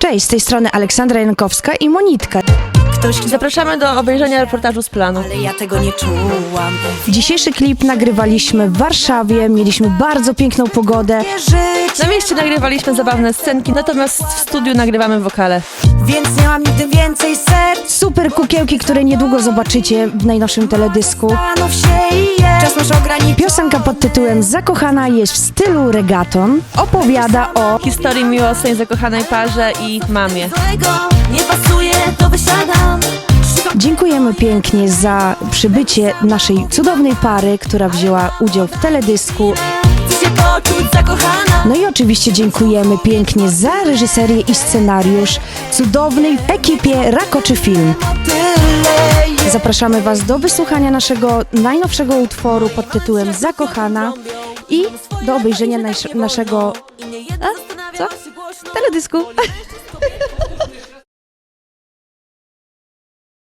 Cześć, z tej strony Aleksandra Jankowska i Monitka. Ktoś Zapraszamy do obejrzenia reportażu z planu. ale ja tego nie czułam. Dzisiejszy klip nagrywaliśmy w Warszawie, mieliśmy bardzo piękną pogodę. Na mieście nagrywaliśmy zabawne scenki, natomiast w studiu nagrywamy wokale. więc miałam nigdy więcej serc. Super kukiełki, które niedługo zobaczycie w najnowszym teledysku. Panów się i. Czas nasz ograniczony. Piosenka pod tytułem Zakochana jest w stylu reggaeton. Opowiada o Historii miłosnej zakochanej parze i mamie. Nie pasuje, to wysiadam. Dziękujemy pięknie za przybycie naszej cudownej pary, która wzięła udział w teledysku. No i oczywiście dziękujemy pięknie za reżyserię i scenariusz cudownej ekipie Rakoczy Film. Zapraszamy Was do wysłuchania naszego najnowszego utworu pod tytułem Zakochana i do obejrzenia nasz, naszego A? Co? teledysku.